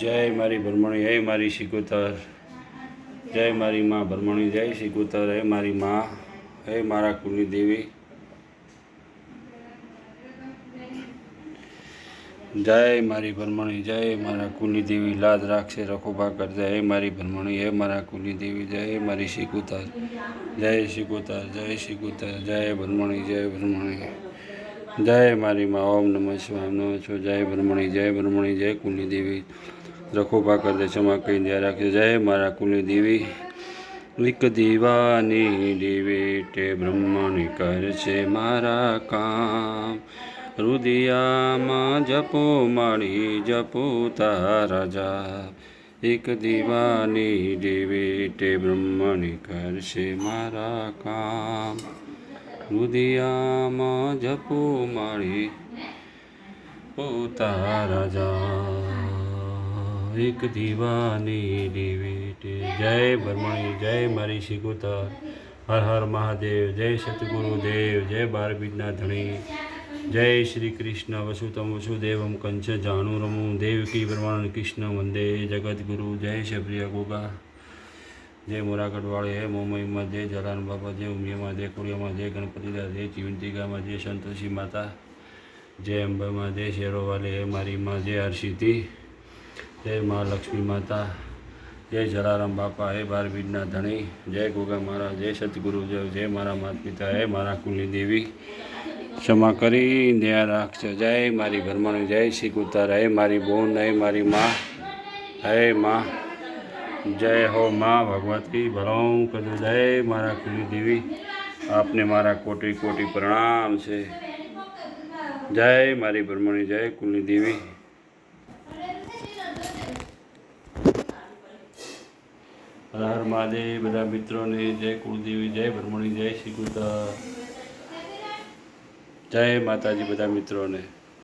જય મારી ભરમણી, હે મારી શિકોતર. જય મારી માં ભરમણી, જય શિકોતર, હે મારી માં, હે મારા કુલની દેવી. જય મારી ભરમણી, જય મારા કુલની દેવી, લાદ રાખશે રખોબા કરજે હે મારી ભરમણી, હે મારા કુલની દેવી, જય મારી શિકોતર. જય શિકોતર જય શિકોતર, જય ભરમણી જય ભરમણી. જય મારી માં, ઓમ નમઃ શિવાય નમઃ જય ભરમણી જય ભરમણી, જય કુલની દેવી. રખોબા કરજે ક્ષમા કહી દયા રાખજો. જય મારા કુલની દેવી. એક દીવાની દેવી તે બ્રહ્મણી કરશે મારા કામ. રુદિયામાં જપો, માળી જપો તારા જાપ. એક દીવાની દેવી તે બ્રહ્મણી કરશે મારા કામ. રુદિયામાં જપો, માળી પોતા રાજા એક દીવાની દેવી તે જય ભરમણી જય મારી શિકુતર હર હર મહાદેવ, જય સતગુરુદેવ જય બાર બીજના ધણી જય શ્રી કૃષ્ણ, વસુતમ વસુદેવમ કંચ જાણુ રમું. દેવકી બ્રહ્માનંદ કૃષ્ણ વંદે. જગદગુરુ જય શબરિયા ગોગા. જય મોરાગઢવાળી હે મુંબઈમાં જય જલાન બાબા જય ઉમિયામાં, જય કુડિયામાં જય ગણપતિદાસ જય ચિવંતિકામાં જય સંતોષી માતા. જય અંબામાં, જય શેરોવાલી, હે મારી માં, જય હર્ષિતી. જય મા લક્ષ્મી માતા, જય જલારામ બાપા, હે બાર બીજના ધણી, જય ગોગા મારા જય સતગુરુ જય જય મારા માતા પિતા, હે મારા કુલની દેવી. ક્ષમા કરી, દયા રાખજો. જય મારી ભરમણી, જય શ્રી કુતાર, હે મારી બોન, હે મારી માં, હે માં, જય હો માં, ભગવતી ભલાઉં કરજો. જય મારા કુલની દેવી, આપને મારા કોટી કોટી પ્રણામ છે. જય મારી ભરમણી, જય કુલની દેવી. હર મહાદેવ બધા મિત્રોને જય કુળદેવી, જય ભ્રમણી જય શ્રી કુતર જય માતાજી બધા મિત્રોને.